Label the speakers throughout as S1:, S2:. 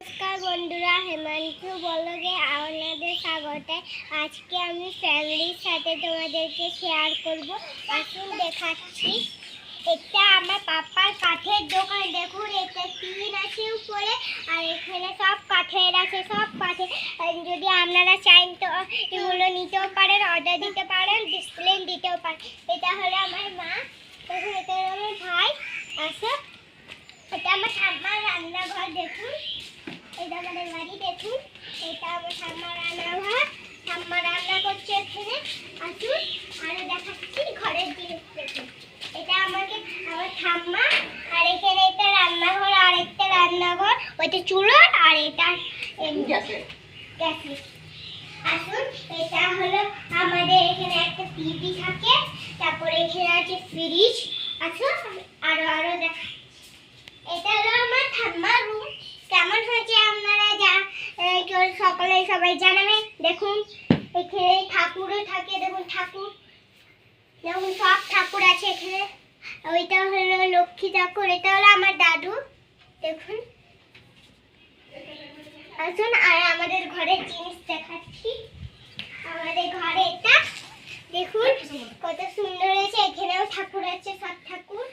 S1: নমস্কার বন্ধুরা, হেমান্তু বলগে আপনাদের স্বাগত। আজকে আমি ফ্যামিলির সাথে তোমাদেরকে শেয়ার করব। আসুন দেখাচ্ছি। এটা আমার পাপার কাঠের দোকান। দেখুন, এটা টিন আছে উপরে আর এখানে সব কাঠের আছে, সব কাঠের। যদি আপনারা চান তো এগুলো নিতেও পারেন অর্ডার দিতে পারেন ডিসপ্লে দিতেও পারেন। এটা হলো আমার মা। এটা হলো ভাই আসো এটা আমার ঠাম্মার রান্নাঘর দেখুন এটা আমাদের বাড়ি দেখুন এটা আমার ঠাম্মা রান্নাঘর ঠাম্মা রান্না করছে এখানে আসুন আরও দেখাচ্ছি ঘরের জিনিস দেখুন এটা আমাকে আমার ঠাম্মা আর এখানে একটা রান্নাঘর আর একটা রান্নাঘর ওইটা চুলো আর এটা আসুন, এটা হলো আমাদের এখানে একটা টিভি থাকে, তারপরে এখানে আছে ফ্রিজ আসুন, আরও আরও দেখা এটা হলো আমার ঠাম্মার রুম। কেমন হয়েছে আপনারা যা সকলে সবাই জানাবেন। দেখুন, এখানে ঠাকুরও থাকে, দেখুন ঠাকুর। দেখুন, সব ঠাকুর আছে এখানে। ওইটা হলো লক্ষ্মী ঠাকুর, এটা হলো আমার দাদু। দেখুন। আসুন, আর আমাদের ঘরের জিনিস দেখাচ্ছি। আমাদের ঘরে এটা, দেখুন, কত সুন্দর হয়েছে। এখানেও ঠাকুর আছে, সব ঠাকুর।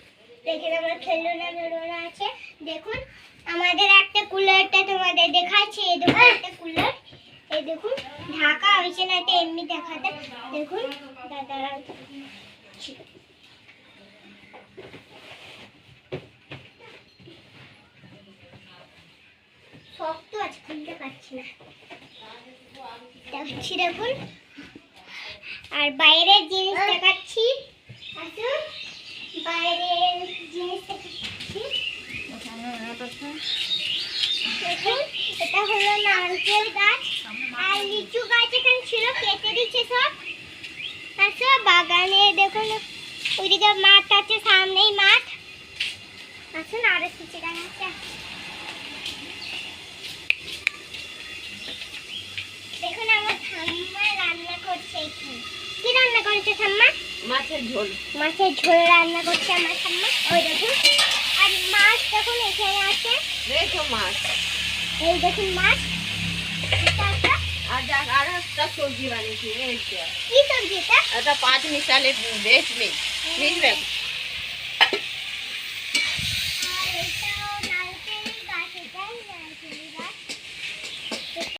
S1: এখানে আমার খেলনা বেরোনা আছে। দেখুন, আমাদের একটা কুলারটা তোমাদের দেখাচ্ছি। এই দেখুন, একটা কুলার। এই দেখুন, ঢাকা হয়েছে না, এটা এমনি দেখাতে। দেখুন দাদারা শক্ত আছে, খুলতে পারছি না। দেখাচ্ছি দেখুন। আর বাইরের জিনিস দেখাচ্ছি। আসুন, বাইরের জিনিস দেখাচ্ছি। এটা হলো নারকেল গাছ। আর লিচু গাছ এখানে ছিল, কেটে দিচ্ছে সব। সব বাগানে, দেখুন, ওইদিকে মাঠ আছে, সামনেই মাঠ। আসুন, আরও কিছু গাছ আছে দেখুন আমার ঠাম্মা রান্না করছে এখানে কি রান্না করেছে ঠাম্মা?
S2: মাছের ঝোল।
S1: মাছের ঝোল রান্না করছে আমার ঠাম্মা। ওই দেখুন। আর মাছ দেখুন এখানে আছে।
S2: রেখো মাছ।
S1: এই দেখুন মাছ।
S2: আর একটা সবজি বানিয়েছি এই।
S1: কি সবজি এটা?
S2: এটা পাঁচ মিশালে বেশ নেই বুঝবে